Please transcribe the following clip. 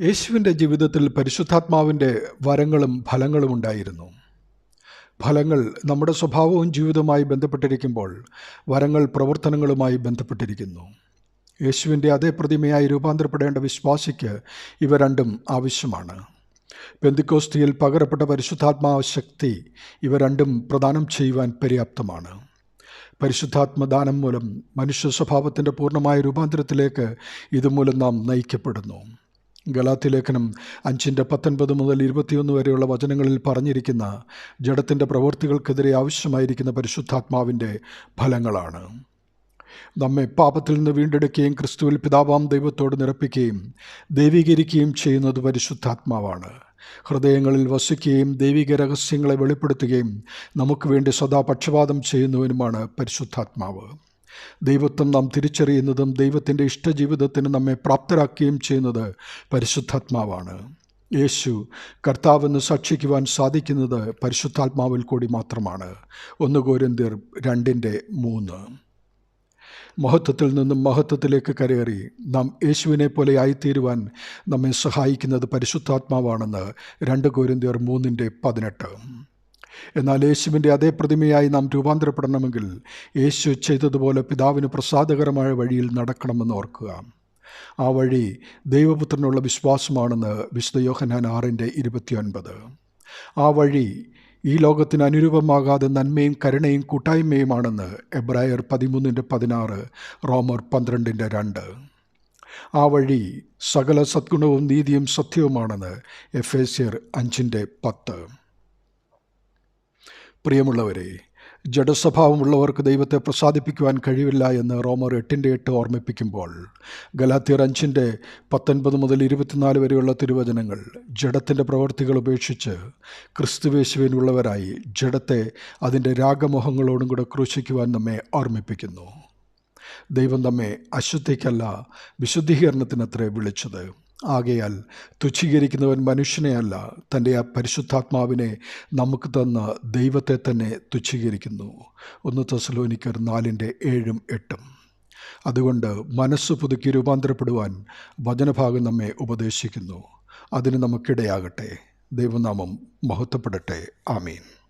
യേശുവിന്റെ ജീവിതത്തിൽ പരിശുദ്ധാത്മാവിന്റെ വരങ്ങളും ഫലങ്ങളും ഉണ്ടായിരുന്നു. ഫലങ്ങൾ നമ്മുടെ സ്വഭാവവും ജീവിതവുമായി ബന്ധപ്പെട്ടിരിക്കുമ്പോൾ വരങ്ങൾ പ്രവർത്തനങ്ങളുമായി ബന്ധപ്പെട്ടിരിക്കുന്നു. യേശുവിന്റെ അതേ പ്രതിമയായി രൂപാന്തരപ്പെടേണ്ട വിശ്വാസിക്ക് ഇവ രണ്ടും ആവശ്യമാണ്. പെന്തിക്കോസ്തിയിൽ പകരപ്പെട്ട പരിശുദ്ധാത്മാവ് ശക്തി ഇവ രണ്ടും പ്രദാനം ചെയ്യുവാൻ പര്യാപ്തമാണ്. പരിശുദ്ധാത്മദാനം മൂലം മനുഷ്യ സ്വഭാവത്തിന്റെ പൂർണമായ രൂപാന്തരത്തിലേക്ക് ഇതുമൂലം നാം നയിക്കപ്പെടുന്നു. ഗലാത്തി ലേഖനം അഞ്ചിന്റെ പത്തൊൻപത് മുതൽ ഇരുപത്തിയൊന്ന് വരെയുള്ള വചനങ്ങളിൽ പറഞ്ഞിരിക്കുന്ന ജഡത്തിന്റെ പ്രവൃത്തികൾക്കെതിരെ ആവശ്യമായിരിക്കുന്ന പരിശുദ്ധാത്മാവിന്റെ ഫലങ്ങളാണ്. നമ്മെ പാപത്തിൽ നിന്ന് വീണ്ടെടുക്കുകയും ക്രിസ്തുവിൽ പിതാവാം ദൈവത്തോട് നിരപ്പിക്കുകയും ദൈവീകരിക്കുകയും ചെയ്യുന്നത് പരിശുദ്ധാത്മാവാണ്. ഹൃദയങ്ങളിൽ വസിക്കുകയും ദൈവിക രഹസ്യങ്ങളെ വെളിപ്പെടുത്തുകയും നമുക്ക് വേണ്ടി സദാ പക്ഷപാതം ചെയ്യുന്നവനുമാണ് പരിശുദ്ധാത്മാവ്. ദൈവത്വം നാം തിരിച്ചറിയുന്നതും ദൈവത്തിന്റെ ഇഷ്ടജീവിതത്തിന് നമ്മെ പ്രാപ്തരാക്കുകയും ചെയ്യുന്നത് പരിശുദ്ധാത്മാവാണ്. യേശു കർത്താവെന്ന് സാക്ഷിക്കുവാൻ സാധിക്കുന്നത് പരിശുദ്ധാത്മാവിൽ കൂടി മാത്രമാണ്. ഒന്ന് കോരന്തിർ രണ്ടിന്റെ മൂന്ന്. മഹത്വത്തിൽ നിന്നും മഹത്വത്തിലേക്ക് കരയേറി നാം യേശുവിനെ പോലെ ആയിത്തീരുവാൻ നമ്മെ സഹായിക്കുന്നത് പരിശുദ്ധാത്മാവാണെന്ന് രണ്ട് കോരിന്തിയർ മൂന്നിന്റെ പതിനെട്ട്. എന്നാൽ യേശുവിന്റെ അതേ പ്രതിമയായി നാം രൂപാന്തരപ്പെടണമെങ്കിൽ യേശു ചെയ്തതുപോലെ പിതാവിന് പ്രസാദകരമായ വഴിയിൽ നടക്കണമെന്ന് ഓർക്കുക. ആ വഴി ദൈവപുത്രനുള്ള വിശ്വാസമാണെന്ന് വിശുദ്ധ യോഹനാൻ ആറിന്റെ ഇരുപത്തിയൊൻപത്. ആ വഴി ഈ ലോകത്തിന് അനുരൂപമാകാതെ നന്മയും കരുണയും കൂട്ടായ്മയുമാണെന്ന് എബ്രായർ പതിമൂന്നിന്റെ പതിനാറ് റോമർ പന്ത്രണ്ടിന്റെ രണ്ട്. ആ വഴി സകല സദ്ഗുണവും നീതിയും സത്യവുമാണെന്ന് എഫ് എ സിയർ അഞ്ചിന്റെ പത്ത്. പ്രിയമുള്ളവരെ ജഡസ്വഭാവമുള്ളവർക്ക് ദൈവത്തെ പ്രസാദിപ്പിക്കുവാൻ കഴിയില്ല എന്ന് റോമർ എട്ടിന്റെ എട്ട് ഓർമ്മിപ്പിക്കുമ്പോൾ ഗലാത്തിയർ അഞ്ചിന്റെ പത്തൊൻപത് മുതൽ ഇരുപത്തിനാല് വരെയുള്ള തിരുവചനങ്ങൾ ജഡത്തിന്റെ പ്രവർത്തികൾ ഉപേക്ഷിച്ച് ക്രിസ്തുവേശുവിനുള്ളവരായി ജഡത്തെ അതിന്റെ രാഗമോഹങ്ങളോടും കൂടെ ക്രൂശിക്കുവാൻ നമ്മെ ഓർമ്മിപ്പിക്കുന്നു. ദൈവം നമ്മെ അശുദ്ധിക്കല്ല വിശുദ്ധീകരണത്തിനത്രേ വിളിച്ചത്. ആകയാൽ തുച്ഛീകരിക്കുന്നവൻ മനുഷ്യനെയല്ല തന്റെ ആ പരിശുദ്ധാത്മാവിനെ നമുക്ക് തന്ന ദൈവത്തെ തന്നെ തുച്ഛീകരിക്കുന്നു. ഒന്ന് തെസലോനിക്കർ നാലിന്റെ ഏഴും എട്ടും. അതുകൊണ്ട് മനസ്സ് പുതുക്കി രൂപാന്തരപ്പെടുവാൻ വചനഭാഗം നമ്മെ ഉപദേശിക്കുന്നു. അതിന് നമുക്കിടയാകട്ടെ. ദൈവനാമം മഹത്വപ്പെടട്ടെ. ആമീൻ.